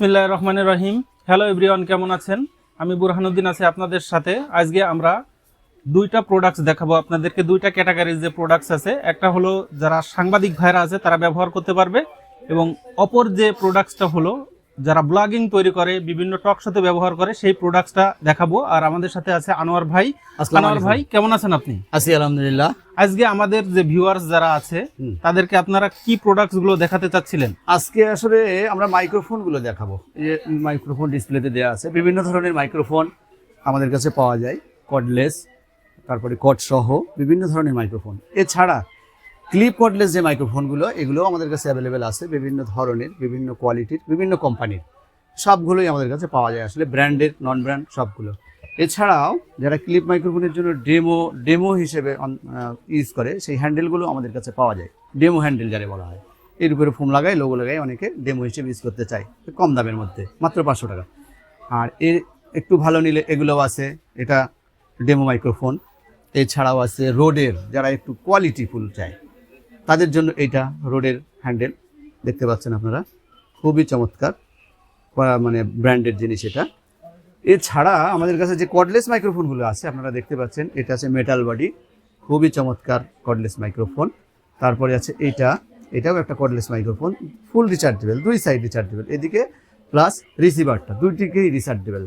বিসমিল্লাহ রহমানের রহিম hello everyone কেমন আছেন? আমি বুরহানুদ্দিন আছি আপনাদের সাথে। আজকে আমরা দুইটা প্রোডাক্টস দেখাবো। আপনাদেরকে দুইটা ক্যাটাগরির যে প্রোডাক্টস আছে, একটা হলো যারা সাংবাদিক ভাইরা আছে, তারা ব্যবহার করতে পারবে, এবং অপর যে প্রোডাক্টসটা হলো যারা ব্লগিং তৈরি করে বিভিন্ন টক শোতে ব্যবহার করে সেই প্রোডাক্টসটা দেখাবো। আর আমাদের সাথে আছে আনোয়ার ভাই। আনোয়ার ভাই কেমন আছেন আপনি? আছি আলহামদুলিল্লাহ। আজকে আমাদের যে ভিউয়ার্স যারা আছে তাদেরকে আপনারা কি প্রোডাক্টসগুলো দেখাতে চাচ্ছিলেন? আজকে আসলে আমরা মাইক্রোফোনগুলো দেখাবো। যে মাইক্রোফোন ডিসপ্লেতে দেওয়া আছে বিভিন্ন ধরনের মাইক্রোফোন আমাদের কাছে পাওয়া যায়। কর্ডলেস তারপরে কট সহ বিভিন্ন ধরনের মাইক্রোফোন এছাড়া ক্লিপ কর্ডলেস যে মাইক্রোফোনগুলো এগুলো আমাদের কাছে অ্যাভেলেবেল আছে বিভিন্ন ধরনের, বিভিন্ন কোয়ালিটির বিভিন্ন কোম্পানির সবগুলোই আমাদের কাছে পাওয়া যায় আসলে ব্র্যান্ডের নন ব্র্যান্ড সবগুলো। এছাড়াও যারা ক্লিপ মাইক্রোফোনের জন্য ডেমো ডেমো হিসেবে ইউজ করে, সেই হ্যান্ডেলগুলো আমাদের কাছে পাওয়া যায়। ডেমো হ্যান্ডেল যারা বলা হয়। এর উপরে ফোম লাগায় লোগো লাগায় অনেকে ডেমো হিসেবে ইউজ করতে চায়, কম দামের মধ্যে, মাত্র পাঁচশো টাকা। আর এর একটু ভালো নিলে এগুলোও আছে, এটা ডেমো মাইক্রোফোন এছাড়াও আছে রোডের যারা একটু কোয়ালিটিফুল চায়। তাদের জন্য এইটা রোডের হ্যান্ডেল দেখতে পাচ্ছেন আপনারা। খুবই চমৎকার। মানে ব্র্যান্ডের জিনিস এটা। এছাড়া আমাদের কাছে যে কর্ডলেস মাইক্রোফোনগুলো আছে, আপনারা দেখতে পাচ্ছেন, এটা আছে মেটাল বডি খুবই চমৎকার কর্ডলেস মাইক্রোফোন তারপরে আছে এইটা এটাও একটা কর্ডলেস মাইক্রোফোন ফুল রিচার্জেবল দুই সাইড রিচার্জেবল এদিকে প্লাস রিসিভারটা দুইটিকেই রিচার্জেবল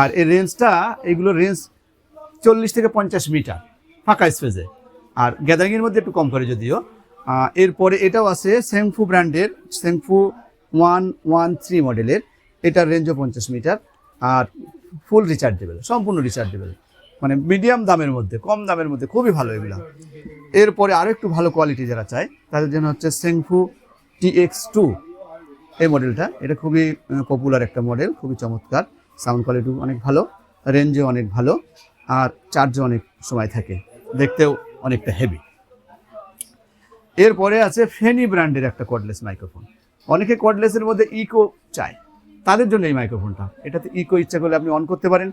আর এই রেঞ্জটা এগুলো রেঞ্জ চল্লিশ থেকে পঞ্চাশ মিটার, ফাঁকা স্পেসে আর গ্যাদারিংয়ের মধ্যে একটু কম করে যদিও। এরপরে এটাও আছে সেংফু ব্র্যান্ডের সেংফু ওয়ান ওয়ান থ্রি মডেলের এটার রেঞ্জও পঞ্চাশ মিটার আর ফুল রিচার্জেবল সম্পূর্ণ রিচার্জেবল মানে মিডিয়াম দামের মধ্যে, কম দামের মধ্যে খুবই ভালো এগুলো। এরপরে আরও একটু ভালো কোয়ালিটি যারা চায়, তাদের জন্য হচ্ছে সেংফু টি এক্স টু এই মডেলটা এটা খুবই পপুলার একটা মডেল খুবই চমৎকার। সাউন্ড কোয়ালিটি অনেক ভালো রেঞ্জও অনেক ভালো, আর চার্জও অনেক সময় থাকে। দেখতেও অনেকটা হেভি এরপরে আছে ফেনি ব্র্যান্ডের একটা কর্ডলেস মাইক্রোফোন অনেকে কর্ডলেসের মধ্যে ইকো চায়। তাদের জন্য এই মাইক্রোফোনটা এটাতে ইকো ইচ্ছা করলে আপনি অন করতে পারেন।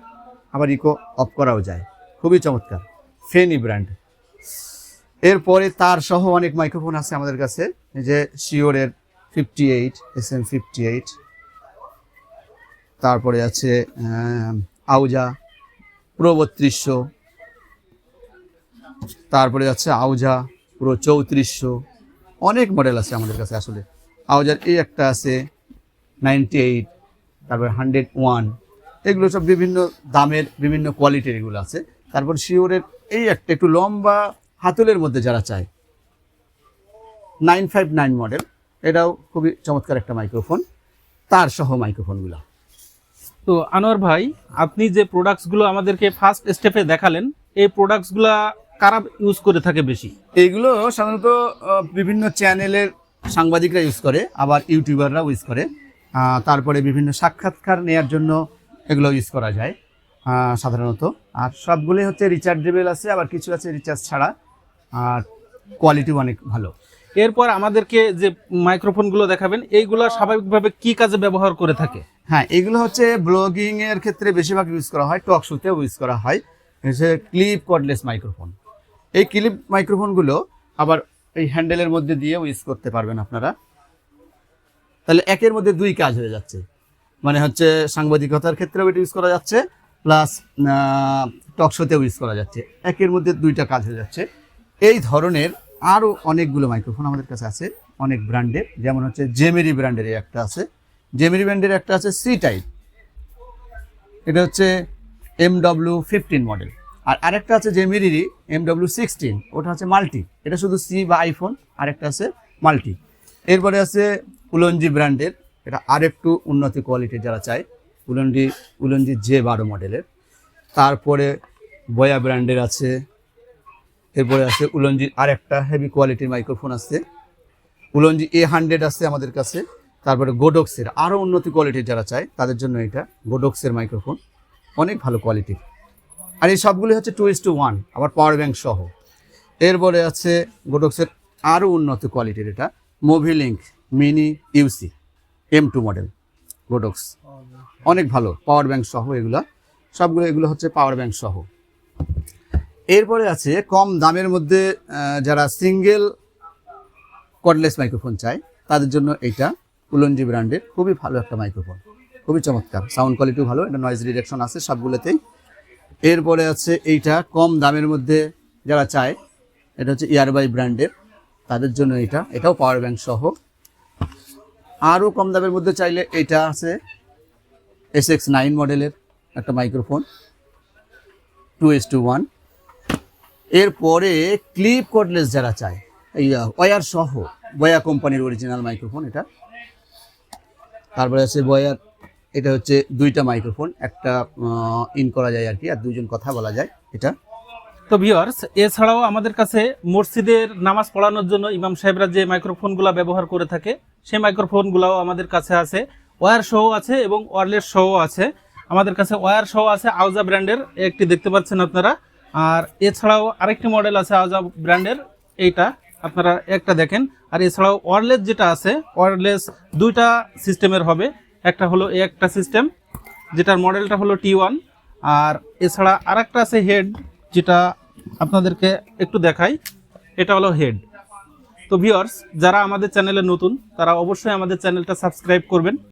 আবার ইকো অফ করাও যায়। খুবই চমৎকার। ফেনি ব্র্যান্ড এরপরে তার সহ অনেক মাইক্রোফোন আছে আমাদের কাছে। যে শিওরের fifty eight S M fifty eight তারপরে আছে আউজা প্রো বত্রিশশো। তারপরে যাচ্ছে আউজা, পুরো চৌত্রিশশো। অনেক মডেল আছে আমাদের কাছে আসলে। আউজার এই একটা আছে নাইনটি এইট তারপরে হান্ড্রেড ওয়ান এগুলো সব বিভিন্ন দামের, বিভিন্ন কোয়ালিটির এগুলো আছে। তারপর শিওরের এই একটা একটু লম্বা হাতলের মধ্যে যারা চায়। নাইন ফাইভ নাইন মডেল এটাও খুবই চমৎকার একটা মাইক্রোফোন তার সহ মাইক্রোফোনগুলো তো আনোয়ার ভাই, আপনি যে প্রোডাক্টসগুলো আমাদেরকে ফার্স্ট স্টেপে দেখালেন, এই প্রোডাক্টসগুলো কারা ইউজ করে থাকে বেশি? এইগুলো সাধারণত বিভিন্ন চ্যানেলের সাংবাদিকরা ইউজ করে আবার ইউটিউবাররাও ইউজ করে। তারপরে বিভিন্ন সাক্ষাৎকার নেয়ার জন্য এগুলো ইউজ করা যায় সাধারণত। আর সবগুলোই হচ্ছে রিচার্জেবল আছে আবার কিছু আছে রিচার্জ ছাড়া আর কোয়ালিটিও অনেক ভালো। এরপর আমাদেরকে যে মাইক্রোফোনগুলো দেখাবেন এইগুলো স্বাভাবিকভাবে কি কাজে ব্যবহার করে থাকে? হ্যাঁ এগুলো হচ্ছে ব্লগিং এর ক্ষেত্রে বেশিরভাগ ইউজ করা হয় টক শোতেও ইউজ করা হয়। হচ্ছে ক্লিপ কর্ডলেস মাইক্রোফোন এই ক্লিপ মাইক্রোফোনগুলো আবার এই হ্যান্ডেলের মধ্যে দিয়েও ইউজ করতে পারবেন আপনারা। তাহলে একের মধ্যে দুই কাজ হয়ে যাচ্ছে। মানে হচ্ছে সাংবাদিকতার ক্ষেত্রেও এটা ইউজ করা যাচ্ছে, প্লাস টক শোতেও ইউজ করা যাচ্ছে। একের মধ্যে দুইটা কাজ হয়ে যাচ্ছে। এই ধরনের আরও অনেকগুলো মাইক্রোফোন আমাদের কাছে আছে, অনেক ব্র্যান্ডের। যেমন হচ্ছে জেমেরি ব্র্যান্ডের একটা আছে। জেমেরি ব্র্যান্ডের একটা আছে সি টাইপ এটা হচ্ছে এম ডব্লিউ ফিফটিন মডেল আর আরেকটা আছে জেমেরিরই এম ডব্লিউ সিক্সটিন ওটা হচ্ছে মাল্টি। এটা শুধু সি বা আইফোন আরেকটা আছে মাল্টি। এরপরে আছে উলঞ্জি ব্র্যান্ডের, এটা আরেকটু উন্নতি কোয়ালিটির যারা চায়, উলঞ্জি উলঞ্জি জে বারো মডেলের তারপরে বয়া ব্র্যান্ডের আছে, এরপরে আছে উলঞ্জির আরেকটা হেভি কোয়ালিটির মাইক্রোফোন আছে। উলঞ্জি এ হান্ড্রেড আছে আমাদের কাছে, তারপরে গোডক্সের আরও উন্নতি কোয়ালিটির যারা চায়, তাদের জন্য এটা গোডক্সের মাইক্রোফোন অনেক ভালো কোয়ালিটির আর এই সবগুলি হচ্ছে টু ইস টু ওয়ান আবার পাওয়ার ব্যাংক সহ। এরপরে আছে গোডক্সের আরও উন্নত কোয়ালিটির এটা মোভিলিঙ্ক mini UC M two model Godox অনেক ভালো পাওয়ার ব্যাংক সহ এগুলো, সবগুলো এগুলো হচ্ছে পাওয়ার ব্যাংক সহ। এরপরে আছে কম দামের মধ্যে যারা সিঙ্গেল কর্ডলেস মাইক্রোফোন চায়, তাদের জন্য এটা কুলঞ্জি ব্র্যান্ডের খুবই ভালো একটা মাইক্রোফোন খুবই চমৎকার সাউন্ড কোয়ালিটিও ভালো, এটা নয়েজ রিডাকশন আছে সবগুলোতেই। এরপরে আছে এইটা কম দামের মধ্যে যারা চায়, এটা হচ্ছে ইয়ারবাই ব্র্যান্ডের, তাদের জন্য এটা, এটাও পাওয়ার ব্যাংক সহ। আরও কম দামের মধ্যে চাইলে এটা আছে এস এক্স নাইন মডেলের একটা microphone two S two one এরপরে ক্লিপ কর্ডলেস যারা চায়, এই ওয়ার সহ বয়া কোম্পানির অরিজিনাল মাইক্রোফোন এটা। তারপরে আছে বয়ার এটা হচ্ছে দুইটা মাইক্রোফোন, একটা ইন করা যায় আর কি, আর দুইজন কথা বলা যায় এটা। তো ভিউয়ার্স এছাড়াও আমাদের কাছে মসজিদের নামাজ পড়ানোর জন্য ইমাম সাহেবরা যে মাইক্রোফোনগুলো ব্যবহার করে থাকে, সেই মাইক্রোফোনগুলোও আমাদের কাছে আছে। ওয়্যার সহ আছে এবং ওয়ারলেস সহ আছে। আমাদের কাছে ওয়্যার সহ আছে আউজা ব্র্যান্ডের, একটি দেখতে পাচ্ছেন আপনারা। আর এছাড়াও আরেকটি মডেল আছে আউজা ব্র্যান্ডের, এইটা আপনারা একটা দেখেন। আর এছাড়াও ওয়ারলেস যেটা আছে, ওয়ারলেস দুইটা সিস্টেমের হবে। একটা হলো এ একটা সিস্টেম, যেটার মডেলটা হলো টি ওয়ান আর এছাড়া আর একটা আছে হেড, যেটা আপনাদেরকে একটু দেখাই। এটা হলো হেড। তো ভিউয়ার্স যারা আমাদের চ্যানেলে নতুন, তারা অবশ্যই আমাদের চ্যানেলটা সাবস্ক্রাইব করবেন।